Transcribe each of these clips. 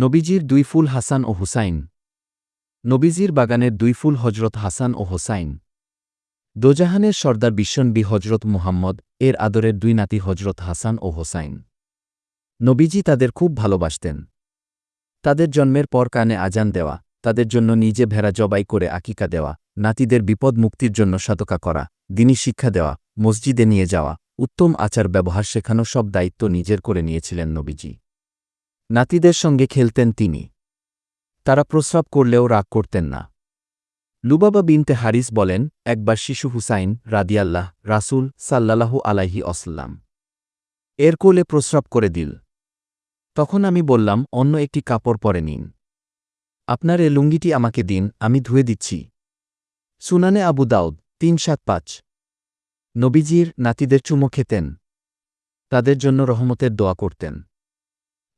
নবীজির দুই ফুল হাসান ও হুসাইন। নবীজির বাগানের দুই ফুল হজরত হাসান ও হোসাইন। দোজাহানের সর্দার বিশ্বনবী হজরত মুহাম্মদ, এর আদরের দুই নাতি হজরত হাসান ও হোসাইন। নবীজি তাদের খুব ভালোবাসতেন। তাদের জন্মের পর কানে আজান দেওয়া, তাদের জন্য নিজে ভেড়া জবাই করে আকিকা দেওয়া, নাতিদের বিপদ মুক্তির জন্য সতকা করা, দিনী শিক্ষা দেওয়া, মসজিদে নিয়ে যাওয়া, উত্তম আচার ব্যবহার শেখানো সব দায়িত্ব নিজের করে নিয়েছিলেন নবীজি। নাতিদের সঙ্গে খেলতেন তিনি। তারা প্রস্রাব করলেও রাগ করতেন না। লুবাবা বিনতে হারিস বলেন, একবার শিশু হুসাইন রাদিয়াল্লাহ রাসুল সাল্লাল্লাহু আলাইহি অসাল্লাম এর কোলে প্রস্রাব করে দিল। তখন আমি বললাম, অন্য একটি কাপড় পরে নিন। আপনার এ লুঙ্গিটি আমাকে দিন, আমি ধুয়ে দিচ্ছি। সুনানে আবু দাউদ, তিন সাত পাঁচ। নবীজির নাতিদের চুমো খেতেন। তাদের জন্য রহমতের দোয়া করতেন।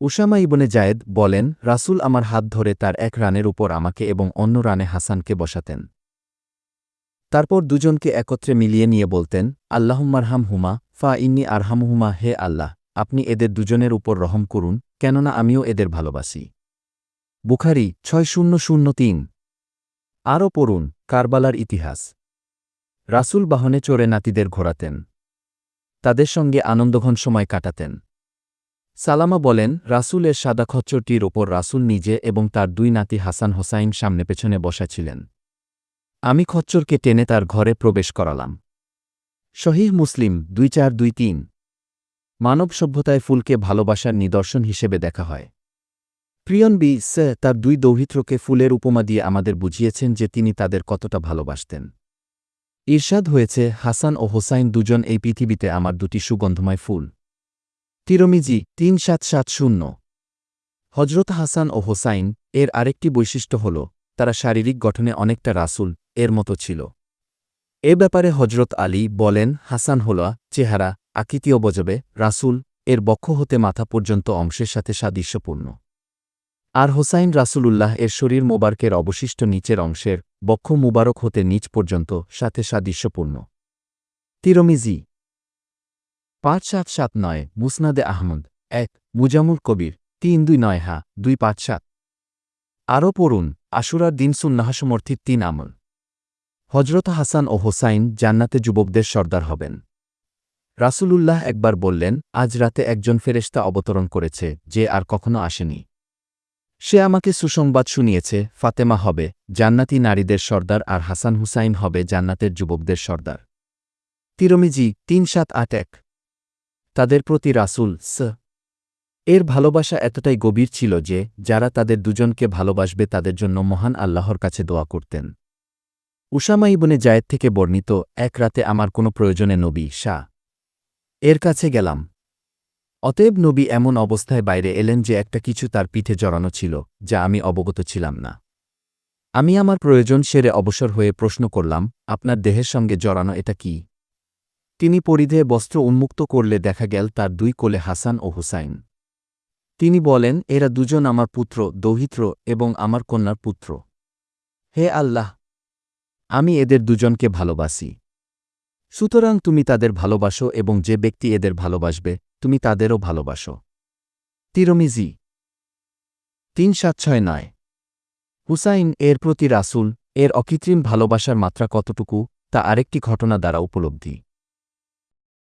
উসামা ইবনে জায়েদ বলেন, রাসূল আমার হাত ধরে তার এক রানের উপর আমাকে এবং অন্য রানে হাসানকে বসাতেন। তারপর দুজনকে একত্রে মিলিয়ে নিয়ে বলতেন, আল্লাহুম্মারহাম হুমা, ফা ইন্নি আরহামহুমা, হে আল্লাহ, আপনি এদের দুজনের উপর রহম করুন, কেননা আমিও এদের ভালোবাসি। বুখারি ছয় শূন্য শূন্য তিন। আরও পড়ুন, কারবালার ইতিহাস। রাসূল বাহনে চড়ে নাতিদের ঘোরাতেন। তাদের সঙ্গে আনন্দঘন সময় কাটাতেন। সালামা বলেন, রাসূলের সাদা খচ্চরটির ওপর রাসূল নিজে এবং তার দুই নাতি হাসান হোসাইন সামনে পেছনে বসা ছিলেন আমি খচ্চরকে টেনে তার ঘরে প্রবেশ করালাম। শহীহ মুসলিম, দুই চার দুই তিন। মানব সভ্যতায় ফুলকে ভালোবাসার নিদর্শন হিসেবে দেখা হয়। প্রিয়ন বি তার দুই দৌহিত্রকে ফুলের উপমা দিয়ে আমাদের বুঝিয়েছেন যে তিনি তাদের কতটা ভালোবাসতেন। ঈর্ষাদ হয়েছে, হাসান ও হোসাইন দুজন এই পৃথিবীতে আমার দুটি সুগন্ধময় ফুল। তিরমিজি তিন সাত সাত শূন্য। হজরত হাসান ও হোসাইন এর আরেকটি বৈশিষ্ট্য হল, তারা শারীরিক গঠনে অনেকটা রাসুল, এর মতো ছিল। এ ব্যাপারে হজরত আলী বলেন, হাসান হল চেহারা, আকৃতিও বজবে, রাসুল, এর বক্ষ হতে মাথা পর্যন্ত অংশের সাথে সাদৃশ্যপূর্ণ। আর হোসাইন রাসূলুল্লাহ এর শরীর মোবারকের অবশিষ্ট নিচের অংশের বক্ষ মুবারক হতে নিচ পর্যন্ত সাথে সাদৃশ্যপূর্ণ। তিরমিজি পাঁচ সাত সাত নয়, মুসনাদে আহমদ, এক, মুজামুল কবির, তিন দুই নয়, হা, দুই পাঁচ সাত। আরও পড়ুন, আশুরার দিন সুন্নাহাসমর্থিত তিন আমল। হজরত হাসান ও হোসাইন জান্নাতে যুবকদের সর্দার হবেন। রাসূলুল্লাহ একবার বললেন, আজ রাতে একজন ফেরেশতা অবতরণ করেছে, যে আর কখনো আসেনি। সে আমাকে সুসংবাদ শুনিয়েছে, ফাতেমা হবে, জান্নাতি নারীদের সর্দার আর হাসান হুসাইন হবে জান্নাতের যুবকদের সর্দার। তিরমিজি তিন সাত আট এক। তাদের প্রতি রাসুল স। এর ভালোবাসা এতটাই গভীর ছিল যে, যারা তাদের দুজনকে ভালোবাসবে তাদের জন্য মহান আল্লাহর কাছে দোয়া করতেন। উসামা ইবনে জায়েদ থেকে বর্ণিত, এক রাতে আমার কোনো প্রয়োজনে নবী, শাহ, এর কাছে গেলাম। অতএব নবী এমন অবস্থায় বাইরে এলেন যে একটা কিছু তার পিঠে জড়ানো ছিল, যা আমি অবগত ছিলাম না। আমি আমার প্রয়োজন সেরে অবসর হয়ে প্রশ্ন করলাম, আপনার দেহের সঙ্গে জড়ানো এটা কি? তিনি পরিধে বস্ত্র উন্মুক্ত করলে দেখা গেল তার দুই কোলে হাসান ও হুসাইন। তিনি বলেন, এরা দুজন আমার পুত্র, দৌহিত্র এবং আমার কন্যার পুত্র। হে আল্লাহ, আমি এদের দুজনকে ভালোবাসি। সুতরাং তুমি তাদের ভালোবাসো এবং যে ব্যক্তি এদের ভালোবাসবে, তুমি তাদেরও ভালোবাসো। তিরমিজি তিন সাত ছয় নয়। হুসাইন, এর প্রতি রাসুল, এর অকৃত্রিম ভালোবাসার মাত্রা কতটুকু, তা আরেকটি ঘটনা দ্বারা উপলব্ধি।